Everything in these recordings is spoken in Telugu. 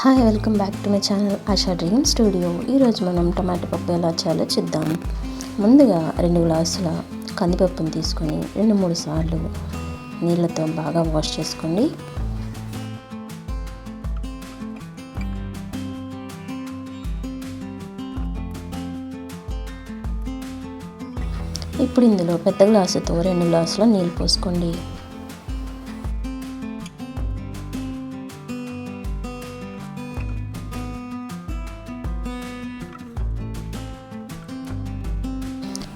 Hi welcome back to my channel Asha dream studio ఈరోజు మనం టమాటా పప్పు ఎలా చేయాలో చూద్దాం. ముందుగా రెండు గ్లాసుల కందిపప్పును తీసుకొని రెండు మూడు సార్లు నీళ్ళతో బాగా వాష్ చేసుకోండి. ఇప్పుడు ఇందులో పెద్ద గ్లాసుతో రెండు గ్లాసుల నీళ్ళు పోసుకోండి.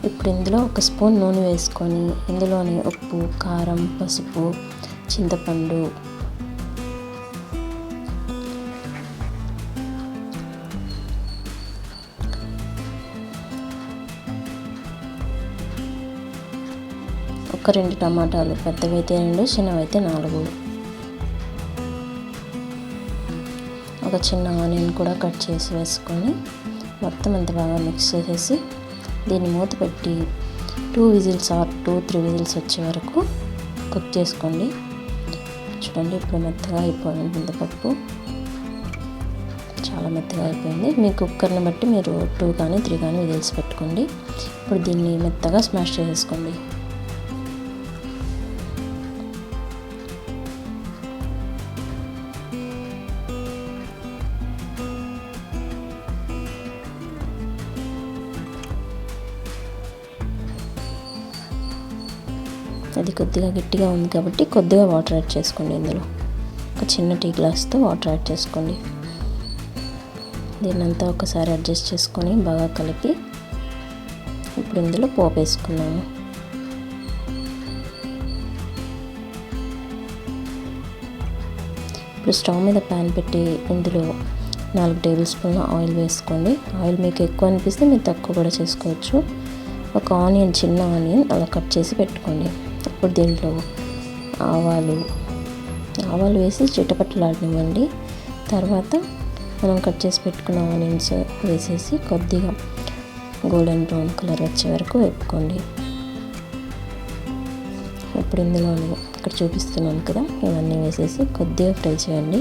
ఇప్పుడు ఇందులో ఒక స్పూన్ నూనె వేసుకొని ఇందులోని ఉప్పు కారం పసుపు చింతపండు ఒక రెండు టమాటాలు పెద్దవైతే రెండు చిన్నవైతే నాలుగు. ఒక చిన్న ఆనియన్ కూడా కట్ చేసి వేసుకొని మొత్తం అంత బాగా మిక్స్ చేసేసి దీన్ని మూత పెట్టి two whistles or two three whistles వచ్చే వరకు కుక్ చేసుకోండి. చూడండి ఇప్పుడు మెత్తగా అయిపోయింది చింతపప్పు. చాలా మెత్తగా అయిపోయింది. మీ కుక్కర్ని బట్టి మీరు టూ కానీ త్రీ కానీ విజిల్స్ పెట్టుకోండి. ఇప్పుడు దీన్ని మెత్తగా స్మాష్ చేసేసుకోండి. అది కొద్దిగా గట్టిగా ఉంది కాబట్టి కొద్దిగా వాటర్ యాడ్ చేసుకోండి ఇందులో. ఒక చిన్న టీ గ్లాస్తో వాటర్ యాడ్ చేసుకోండి. దీన్నంతా ఒకసారి అడ్జస్ట్ చేసుకొని బాగా కలిపి ఇప్పుడు ఇందులో పోపు వేసుకున్నాము. ఇప్పుడు స్టవ్ మీద ప్యాన్ పెట్టి ఇందులో నాలుగు టేబుల్ స్పూన్ల ఆయిల్ వేసుకోండి. ఆయిల్ మీకు ఎక్కువ అనిపిస్తే మీరు తక్కువ కూడా చేసుకోవచ్చు. ఒక ఆనియన్ చిన్న ఆనియన్ అలా కట్ చేసి పెట్టుకోండి. ఇప్పుడు దీంట్లో ఆవాలు ఆవాలు వేసి చిటపట్టలాడనివ్వండి తర్వాత మనం కట్ చేసి పెట్టుకున్న ఆనియన్స్ వేసేసి కొద్దిగా గోల్డెన్ బ్రౌన్ కలర్ వచ్చే వరకు వేపుకోండి. ఇప్పుడు ఇందులో ఇక్కడ చూపిస్తున్నాను కదా ఇవన్నీ వేసేసి కొద్దిగా ఫ్రై చేయండి.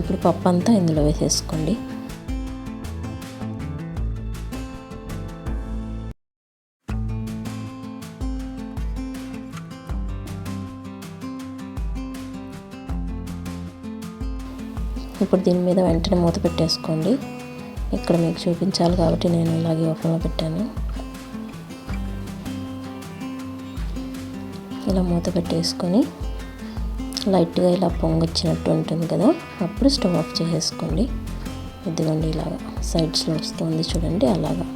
ఇప్పుడు పప్పు అంతా ఇందులో వేసేసుకోండి. ఇప్పుడు దీని మీద వెంటనే మూత పెట్టేసుకోండి. ఇక్కడ మీకు చూపించాలి కాబట్టి నేను ఇలాగే ఓపెన్లో పెట్టాను. ఇలా మూత పెట్టేసుకొని లైట్గా ఇలా పొంగొచ్చినట్టు ఉంటుంది కదా అప్పుడు స్టవ్ ఆఫ్ చేసేసుకోండి. ఇదిగోండి ఇలాగా సైడ్స్లో వస్తుంది చూడండి అలాగా.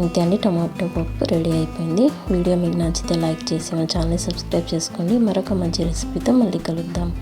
ఇంతే అండి టమాటో పప్పు రెడీ అయిపోయింది. వీడియో మీకు నచ్చితే లైక్ చేసి మన ఛానల్ సబ్స్క్రైబ్ చేసుకోండి. మరొక మంచి రెసిపీతో మళ్ళీ కలుద్దాం.